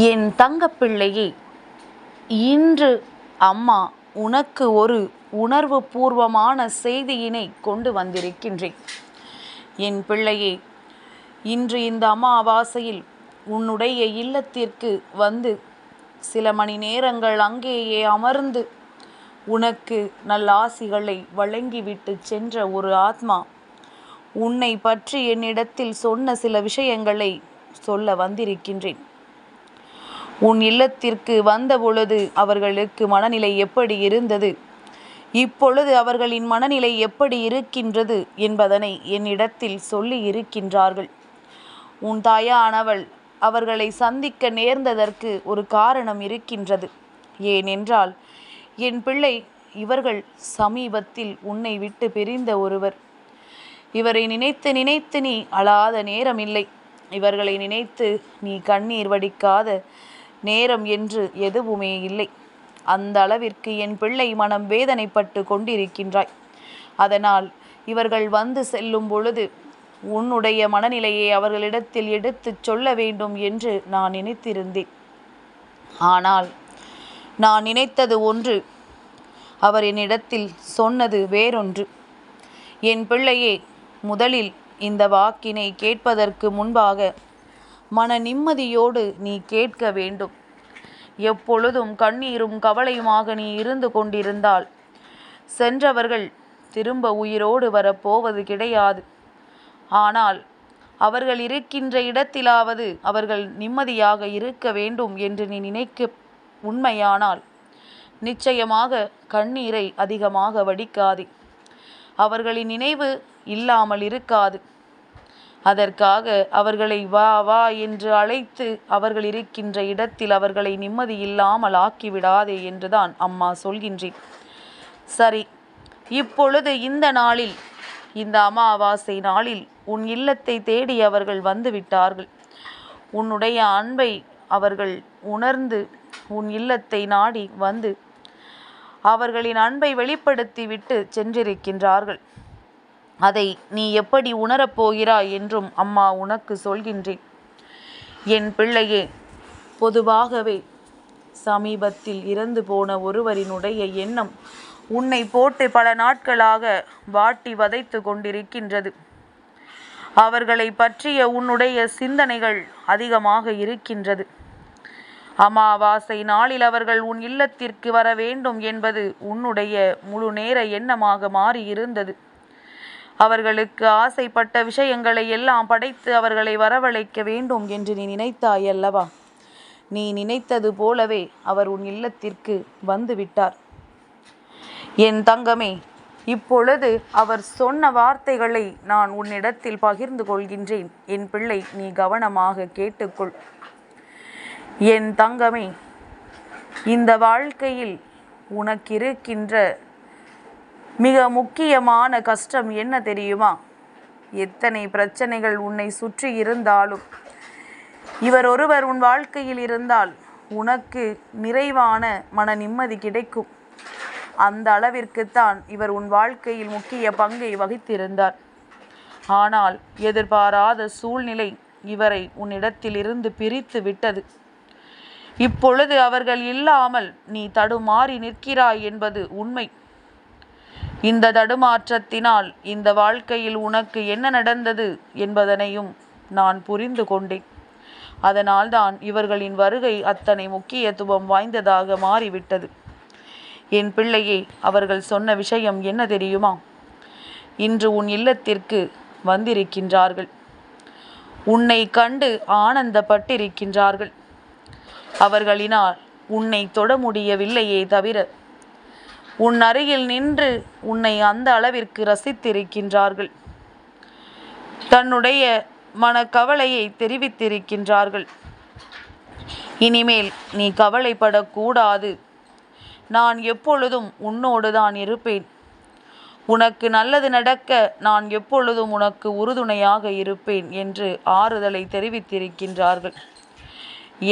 என் தங்கப்பிள்ளையே இன்று அம்மா உனக்கு ஒரு உணர்வு பூர்வமான செய்தியினை கொண்டு வந்திருக்கின்றேன். என் பிள்ளையே இன்று இந்த அமாவாசையில் உன்னுடைய இல்லத்திற்கு வந்து சில மணி நேரங்கள் அங்கேயே அமர்ந்து உனக்கு நல்லாசிகளை வழங்கிவிட்டு சென்ற ஒரு ஆத்மா உன்னை பற்றி என்னிடத்தில் சொன்ன சில விஷயங்களை சொல்ல வந்திருக்கின்றேன். உன் இல்லத்திற்கு வந்தபொழுது அவர்களுக்கு மனநிலை எப்படி இருந்தது? இப்பொழுது அவர்களின் மனநிலை எப்படி இருக்கின்றது என்பதனை என்னிடத்தில் சொல்லி இருக்கின்றார்கள். உன் தாயானவள் அவர்களை சந்திக்க நேர்ந்ததற்கு ஒரு காரணம் இருக்கின்றது. ஏனென்றால் என் பிள்ளை இவர்கள் சமீபத்தில் உன்னை விட்டு பிரிந்த ஒருவர். இவரை நினைத்து நினைத்து நீ அழாத நேரமில்லை. இவர்களை நினைத்து நீ கண்ணீர் வடிக்காத நேரம் என்று எதுவுமே இல்லை. அந்த அளவிற்கு என் பிள்ளை மனம் வேதனைப்பட்டு கொண்டிருக்கின்றாய். அதனால் இவர்கள் வந்து செல்லும் பொழுது உன்னுடைய மனநிலையை அவர்களிடத்தில் எடுத்துச் சொல்ல வேண்டும் என்று நான் நினைத்திருந்தேன். ஆனால் நான் நினைத்தது ஒன்று அவர் என்னிடத்தில் சொன்னது வேறொன்று. என் பிள்ளையே முதலில் இந்த வாக்கினை கேட்பதற்கு முன்பாக மன நிம்மதியோடு நீ கேட்க வேண்டும். எப்பொழுதும் கண்ணீரும் கவலையுமாக நீ இருந்து கொண்டிருந்தால் சென்றவர்கள் திரும்ப உயிரோடு வரப்போவது கிடையாது. ஆனால் அவர்கள் இருக்கின்ற இடத்திலாவது அவர்கள் நிம்மதியாக இருக்க வேண்டும் என்று நீ நினைக்க உண்மையானால் நிச்சயமாக கண்ணீரை அதிகமாக வடிக்காதே. அவர்களின் நினைவு இல்லாமல் இருக்காது. அதற்காக அவர்களை வா வா என்று அழைத்து அவர்கள் இருக்கின்ற இடத்தில் அவர்களை நிம்மதி இல்லாமல் ஆக்கிவிடாதே என்றுதான் அம்மா சொல்கின்றேன். சரி இப்பொழுது இந்த நாளில் இந்த அமாவாசை நாளில் உன் இல்லத்தை தேடி அவர்கள் வந்து விட்டார்கள். உன்னுடைய அன்பை அவர்கள் உணர்ந்து உன் இல்லத்தை நாடி வந்து அவர்களின் அன்பை வெளிப்படுத்தி விட்டு சென்றிருக்கின்றார்கள். அதை நீ எப்படி உணரப்போகிறாய் என்றும் அம்மா உனக்கு சொல்கின்றேன். என் பிள்ளையே பொதுவாகவே சமீபத்தில் இறந்து போன ஒருவரினுடைய எண்ணம் உன்னை போட்டு பல நாட்களாக வாட்டி வதைத்து கொண்டிருக்கின்றது. அவர்களை பற்றிய உன்னுடைய சிந்தனைகள் அதிகமாக இருக்கின்றது. அமாவாசை நாளில் அவர்கள் உன் இல்லத்திற்கு வர வேண்டும் என்பது உன்னுடைய முழு நேர எண்ணமாக மாறியிருந்தது. அவர்களுக்கு ஆசைப்பட்ட விஷயங்களை எல்லாம் படைத்து அவர்களை வரவழைக்க வேண்டும் என்று நீ நினைத்தாய் அல்லவா? நீ நினைத்தது போலவே அவர் உன் இல்லத்திற்கு வந்துவிட்டார். என் தங்கமே இப்பொழுது அவர் சொன்ன வார்த்தைகளை நான் உன்னிடத்தில் பகிர்ந்து கொள்கின்றேன். என் பிள்ளை நீ கவனமாக கேட்டுக்கொள். என் தங்கமே இந்த வாழ்க்கையில் உனக்கிருக்கின்ற மிக முக்கியமான கஷ்டம் என்ன தெரியுமா? எத்தனை பிரச்சனைகள் உன்னை சுற்றி இருந்தாலும். இவர் ஒருவர் உன் வாழ்க்கையில் இருந்தால் உனக்கு நிறைவான மன நிம்மதி கிடைக்கும். அந்த அளவிற்குத்தான் இவர் உன் வாழ்க்கையில் முக்கிய பங்கை வகித்திருந்தார். ஆனால் எதிர்பாராத சூழ்நிலை இவரை உன்னிடத்திலிருந்து பிரித்து விட்டது. இப்பொழுது அவர்கள் இல்லாமல் நீ தடுமாறி நிற்கிறாய் என்பது உண்மை. இந்த தடுமாற்றத்தினால் இந்த வாழ்க்கையில் உனக்கு என்ன நடந்தது என்பதனையும் நான் புரிந்து கொண்டேன். அதனால்தான் இவர்களின் வருகை அத்தனை முக்கியத்துவம் வாய்ந்ததாக மாறிவிட்டது. என் பிள்ளையே அவர்கள் சொன்ன விஷயம் என்ன தெரியுமா? இன்று உன் இல்லத்திற்கு வந்திருக்கின்றார்கள். உன்னை கண்டு ஆனந்தப்பட்டிருக்கின்றார்கள். அவர்களினால் உன்னை தொட முடியவில்லையே தவிர உன் அருகில் நின்று உன்னை அந்த அளவிற்கு ரசித்திருக்கின்றார்கள். தன்னுடைய மனக்கவலையை தெரிவித்திருக்கின்றார்கள். இனிமேல் நீ கவலைப்படக்கூடாது. நான் எப்பொழுதும் உன்னோடு தான் இருப்பேன். உனக்கு நல்லது நடக்க நான் எப்பொழுதும் உனக்கு உறுதுணையாக இருப்பேன் என்று ஆறுதலை தெரிவித்திருக்கின்றார்கள்.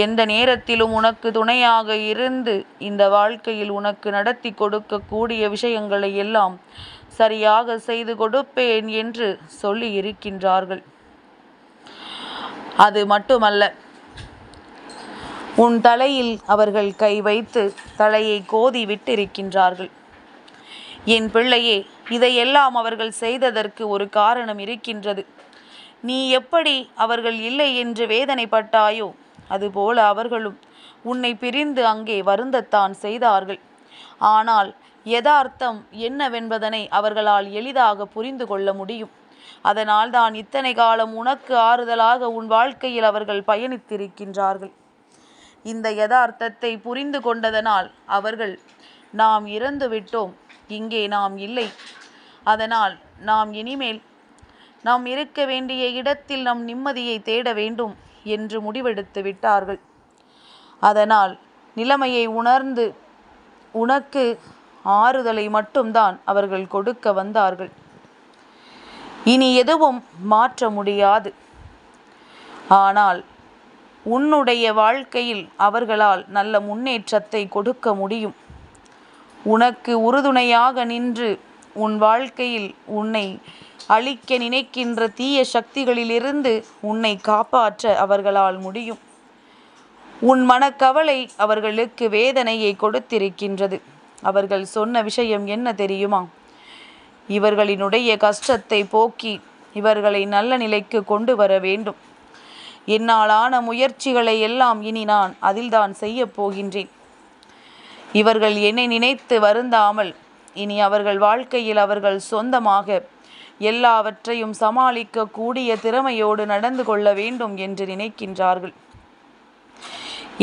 எந்த நேரத்திலும் உனக்கு துணையாக இருந்து இந்த வாழ்க்கையில் உனக்கு நடத்தி கொடுக்கக்கூடிய விஷயங்களை எல்லாம் சரியாக செய்து கொடுப்பேன் என்று சொல்லி இருக்கின்றார்கள். அது மட்டுமல்ல உன் தலையில் அவர்கள் கை வைத்து தலையை கோதி விட்டிருக்கின்றார்கள். என் பிள்ளையே இதையெல்லாம் அவர்கள் செய்ததற்கு ஒரு காரணம் இருக்கின்றது. நீ எப்படி அவர்கள் இல்லை என்று வேதனைப்பட்டாயோ அதுபோல அவர்களும் உன்னை பிரிந்து அங்கே வருந்தத்தான் செய்தார்கள். ஆனால் யதார்த்தம் என்னவென்பதனை அவர்களால் எளிதாக புரிந்து கொள்ள முடியும். அதனால் தான் இத்தனை காலம் உனக்கு ஆறுதலாக உன் வாழ்க்கையில் அவர்கள் பயணித்திருக்கின்றார்கள். இந்த யதார்த்தத்தை புரிந்து கொண்டதனால் அவர்கள் நாம் இறந்து விட்டோம் இங்கே நாம் இல்லை. அதனால் நாம் இனிமேல் நாம் இருக்க வேண்டிய இடத்தில் நம் நிம்மதியை தேட வேண்டும். என்று முடிவெடுத்து விட்டார்கள். அதனால் நிலைமையை உணர்ந்து உனக்கு ஆறுதலை மட்டும்தான் அவர்கள் கொடுக்க வந்தார்கள். இனி எதுவும் மாற்ற முடியாது. ஆனால் உன்னுடைய வாழ்க்கையில் அவர்களால் நல்ல முன்னேற்றத்தை கொடுக்க முடியும். உனக்கு உறுதுணையாக நின்று உன் வாழ்க்கையில் உன்னை அழிக்க நினைக்கின்ற தீய சக்திகளிலிருந்து உன்னை காப்பாற்ற அவர்களால் முடியும். உன் மனக்கவலை அவர்களுக்கு வேதனையை கொடுத்திருக்கின்றது. அவர்கள் சொன்ன விஷயம் என்ன தெரியுமா? இவர்களினுடைய கஷ்டத்தை போக்கி இவர்களை நல்ல நிலைக்கு கொண்டு வர வேண்டும். என்னாலான முயற்சிகளை எல்லாம் இனி நான் அதில்தான் செய்ய போகின்றேன். இவர்கள் என்னை நினைத்து வருந்தாமல் இனி அவர்கள் வாழ்க்கையில் அவர்கள் சொந்தமாக எல்லாவற்றையும் சமாளிக்க கூடிய திறமையோடு நடந்து கொள்ள வேண்டும் என்று நினைக்கின்றார்கள்.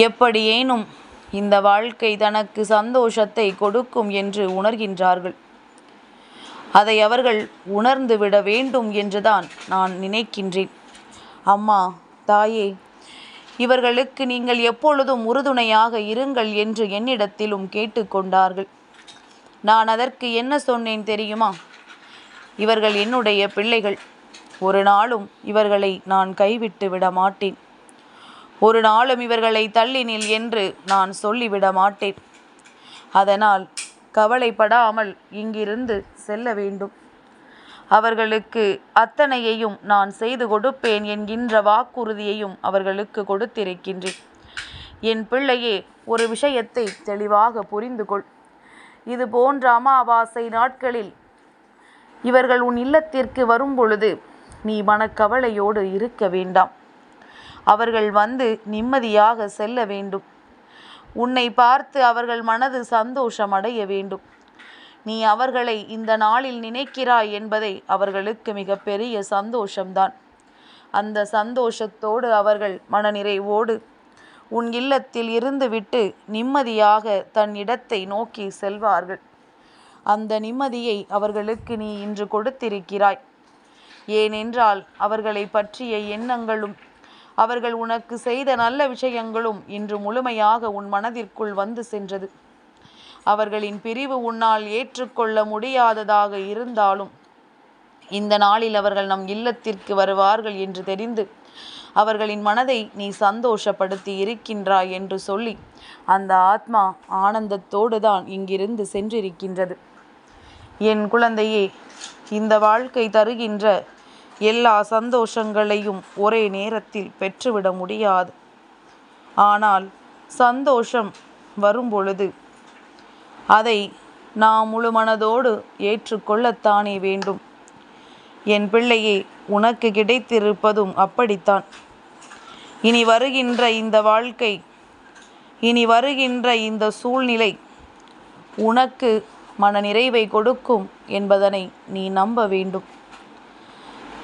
எப்படியேனும் இந்த வாழ்க்கை தனக்கு சந்தோஷத்தை கொடுக்கும் என்று உணர்கின்றார்கள். அதை அவர்கள் உணர்ந்து விட வேண்டும் என்றுதான் நான் நினைக்கின்றேன். அம்மா தாயே இவர்களுக்கு நீங்கள் எப்பொழுதும் உறுதுணையாக இருங்கள் என்று என்னிடத்திலும் கேட்டுக்கொண்டார்கள். நான் அதற்கு என்ன சொன்னேன் தெரியுமா? இவர்கள் என்னுடைய பிள்ளைகள். ஒரு நாளும் இவர்களை நான் கைவிட்டு விட மாட்டேன் ஒரு நாளும் இவர்களை தள்ளினில் என்று நான் சொல்லிவிட மாட்டேன் அதனால் கவலைப்படாமல் இங்கிருந்து செல்ல வேண்டும். அவர்களுக்கு அத்தனையையும் நான் செய்து கொடுப்பேன் என்கின்ற வாக்குறுதியையும் அவர்களுக்கு கொடுத்திருக்கின்றேன். என் பிள்ளையே ஒரு விஷயத்தை தெளிவாக புரிந்து கொள் இது போன்ற அமாவாசை நாட்களில் இவர்கள் உன் இல்லத்திற்கு வரும் பொழுது நீ மனக்கவலையோடு இருக்க வேண்டாம். அவர்கள் வந்து நிம்மதியாக செல்ல வேண்டும். உன்னை பார்த்து அவர்கள் மனது சந்தோஷம் அடைய வேண்டும். நீ அவர்களை இந்த நாளில் நினைக்கிறாய் என்பதை அவர்களுக்கு மிகப்பெரிய சந்தோஷம்தான். அந்த சந்தோஷத்தோடு அவர்கள் மனநிறைவோடு உன் இல்லத்தில் இருந்துவிட்டு நிம்மதியாக தன் இடத்தை நோக்கி செல்வார்கள். அந்த நிம்மதியை அவர்களுக்கு நீ இன்று கொடுத்திருக்கிறாய். ஏனென்றால் அவர்களை பற்றிய எண்ணங்களும் அவர்கள் உனக்கு செய்த நல்ல விஷயங்களும் இன்று முழுமையாக உன் மனதிற்குள் வந்து சென்றது. அவர்களின் பிரிவு உன்னால் ஏற்றுக்கொள்ள முடியாததாக இருந்தாலும் இந்த நாளில் அவர்கள் நம் இல்லத்திற்கு வருவார்கள் என்று தெரிந்து அவர்களின் மனதை நீ சந்தோஷப்படுத்தி இருக்கின்றாய் என்று சொல்லி அந்த ஆத்மா ஆனந்தத்தோடு தான் இங்கிருந்து சென்றிருக்கின்றது. என் குழந்தையே இந்த வாழ்க்கை தருகின்ற எல்லா சந்தோஷங்களையும் ஒரே நேரத்தில் பெற்றுவிட முடியாது. ஆனால் சந்தோஷம் வரும்பொழுது அதை நாம் முழு மனதோடு ஏற்றுக்கொள்ளத்தானே வேண்டும். என் பிள்ளையே உனக்கு கிடைத்திருப்பதும் அப்படித்தான். இனி வருகின்ற இந்த வாழ்க்கை இனி வருகின்ற இந்த சூழ்நிலை உனக்கு மன நிறைவை கொடுக்கும் என்பதனை நீ நம்ப வேண்டும்.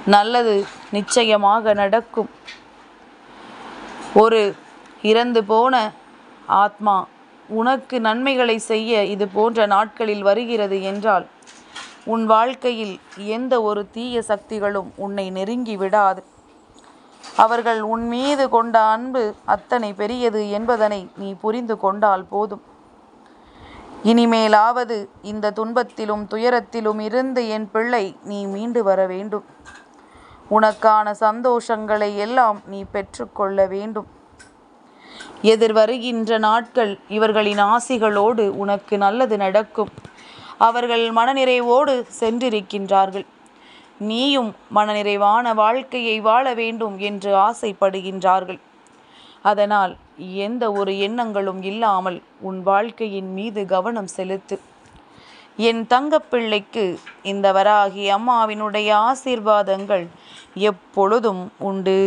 நல்லது நிச்சயமாக நடக்கும். ஒரு இறந்து போன ஆத்மா உனக்கு நன்மைகளை செய்ய இது போன்ற நாட்களில் வருகிறது என்றால் உன் வாழ்க்கையில் எந்த ஒரு தீய சக்திகளும் உன்னை நெருங்கி விடாது. அவர்கள் உன் மீது கொண்ட அன்பு அத்தனை பெரியது என்பதனை நீ புரிந்து கொண்டால் போதும். இனிமேலாவது இந்த துன்பத்திலும் துயரத்திலும் இருந்து என் பிள்ளை நீ மீண்டு வர வேண்டும். உனக்கான சந்தோஷங்களை எல்லாம் நீ பெற்றுக்கொள்ள வேண்டும். எதிர் வருகின்ற நாட்கள் இவர்களின் ஆசிகளோடு உனக்கு நல்லது நடக்கும். அவர்கள் மனநிறைவோடு சென்றிருக்கின்றார்கள். நீயும் மனநிறைவான வாழ்க்கையை வாழ வேண்டும் என்று ஆசைப்படுகின்றார்கள். அதனால் எந்த ஒரு எண்ணங்களும் இல்லாமல் உன் வாழ்க்கையின் மீது கவனம் செலுத்து. என் தங்கப்பிள்ளைக்கு இந்த வராகி அம்மாவினுடைய ஆசீர்வாதங்கள் எப்பொழுதும் உண்டு.